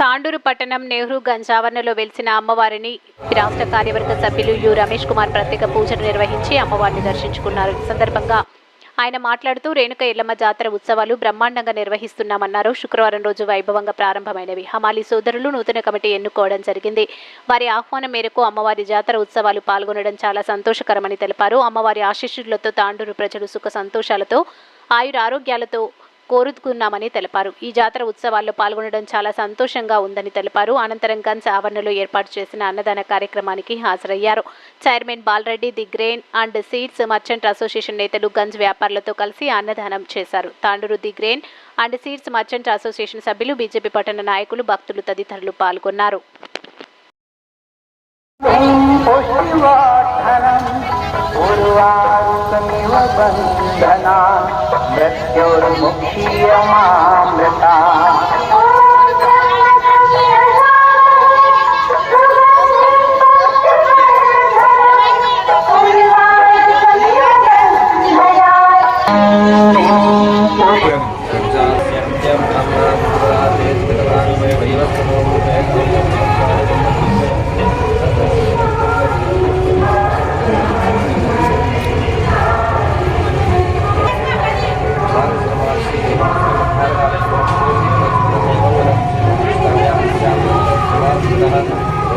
తాండూరు పట్టణం నెహ్రూ గంజ్ ఆవరణలో వెలిసిన అమ్మవారిని రాష్ట్ర కార్యవర్గ సభ్యులు యు రమేష్ కుమార్ ప్రత్యేక పూజలు నిర్వహించి అమ్మవారిని దర్శించుకున్నారు. ఈ సందర్భంగా ఆయన మాట్లాడుతూ రేణుక ఎల్లమ్మ జాతర ఉత్సవాలు బ్రహ్మాండంగా నిర్వహిస్తున్నామన్నారు. శుక్రవారం రోజు వైభవంగా ప్రారంభమైనవి. హమాలి సోదరులు నూతన కమిటీ ఎన్నుకోవడం జరిగింది. వారి ఆహ్వానం మేరకు అమ్మవారి జాతర ఉత్సవాలు పాల్గొనడం చాలా సంతోషకరమని తెలిపారు. అమ్మవారి ఆశీస్సులతో తాండూరు ప్రజలు సుఖ సంతోషాలతో ఆయుర ఆరోగ్యాలతో కోరుకున్నామని తెలిపారు. ఈ జాతర ఉత్సవాల్లో పాల్గొనడం చాలా సంతోషంగా ఉందని తెలిపారు. అనంతరం గన్స్ ఆవరణలో ఏర్పాటు చేసిన అన్నదాన కార్యక్రమానికి హాజరయ్యారు. Chairman Balreddy the grain and seeds merchant association నేతలు గంజ్ వ్యాపారులతో కలిసి అన్నదానం చేశారు. Tandur the grain and seeds merchant association సభ్యులు బీజేపీ పట్టణ నాయకులు భక్తులు తదితరులు పాల్గొన్నారు. पुष्टिवाधनं पूर्वासमिव बन्धना मृत्युर्मुक्षीय मामृता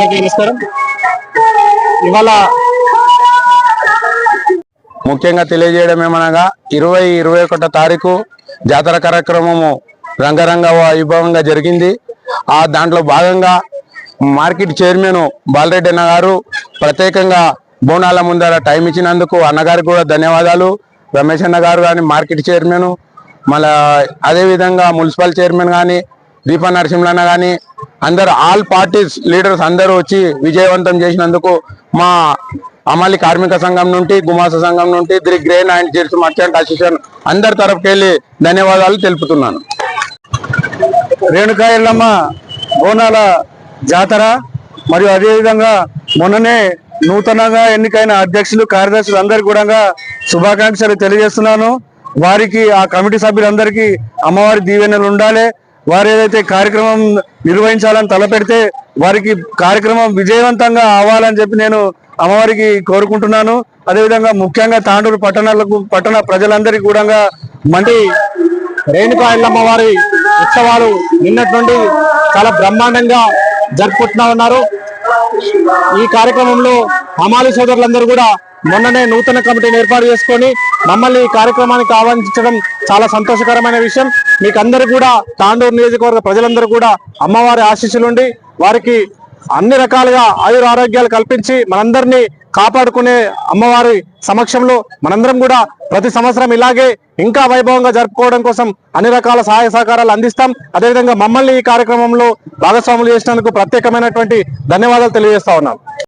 జై నమస్కారం. ఇవాళ ముఖ్యంగా తెలియజేయడం ఏమనగా ఇరవై ఇరవై ఒకటో తారీఖు జాతర కార్యక్రమము రంగరంగ వైభవంగా జరిగింది. ఆ దాంట్లో భాగంగా మార్కెట్ చైర్మన్ బాలరెడ్డి అన్న గారు ప్రత్యేకంగా బోనాల ముందర టైం ఇచ్చినందుకు అన్నగారికి కూడా ధన్యవాదాలు. రమేష్ అన్న గారు కానీ మార్కెట్ చైర్మన్ మళ్ళా అదేవిధంగా మున్సిపల్ చైర్మన్ కానీ దీపా నరసింహన్న కానీ అందరు ఆల్ పార్టీస్ లీడర్స్ అందరూ వచ్చి విజయవంతం చేసినందుకు మా అమలి కార్మిక సంఘం నుండి గుమాస సంఘం నుండి ది గ్రేన్ అండ్ జెర్స్ మర్చెంట్ అసోసియేషన్ అందరి తరఫుకెళ్ళి ధన్యవాదాలు తెలుపుతున్నాను. రేణుకా ఎల్లమ్మ బోనాల జాతర మరియు అదేవిధంగా మొన్ననే నూతనంగా ఎన్నికైన అధ్యక్షులు కార్యదర్శులు అందరికీ కూడా శుభాకాంక్షలు తెలియజేస్తున్నాను. వారికి ఆ కమిటీ సభ్యులందరికీ అమ్మవారి దీవెనలు ఉండాలి. వారు ఏదైతే కార్యక్రమం నిర్వహించాలని తలపెడితే వారికి కార్యక్రమం విజయవంతంగా అవ్వాలని చెప్పి నేను అమ్మవారికి కోరుకుంటున్నాను. అదేవిధంగా ముఖ్యంగా తాండూరు పట్టణాలకు పట్టణ ప్రజలందరికీ కూడా మండి రేణుకా అమ్మవారి ఉత్సవాలు నిన్నటి నుండి చాలా బ్రహ్మాండంగా జరుపుకుంటున్నా ఉన్నారు. ఈ కార్యక్రమంలో హమాలి సోదరులందరూ కూడా మొన్ననే నూతన కమిటీని ఏర్పాటు చేసుకొని మమ్మల్ని ఈ కార్యక్రమానికి ఆహ్వానించడం చాలా సంతోషకరమైన విషయం. మీకు అందరూ కూడా తాండూరు నియోజకవర్గ ప్రజలందరూ కూడా అమ్మవారి ఆశీస్సులుండి వారికి అన్ని రకాలుగా ఆయుర ఆరోగ్యాలు కల్పించి మనందరినీ కాపాడుకునే అమ్మవారి సమక్షంలో మనందరం కూడా ప్రతి సంవత్సరం ఇలాగే ఇంకా వైభవంగా జరుపుకోవడం కోసం అన్ని రకాల సహాయ సహకారాలు అందిస్తాం. అదేవిధంగా మమ్మల్ని ఈ కార్యక్రమంలో భాగస్వాములు చేసినందుకు ప్రత్యేకమైనటువంటి ధన్యవాదాలు తెలియజేస్తా ఉన్నాం.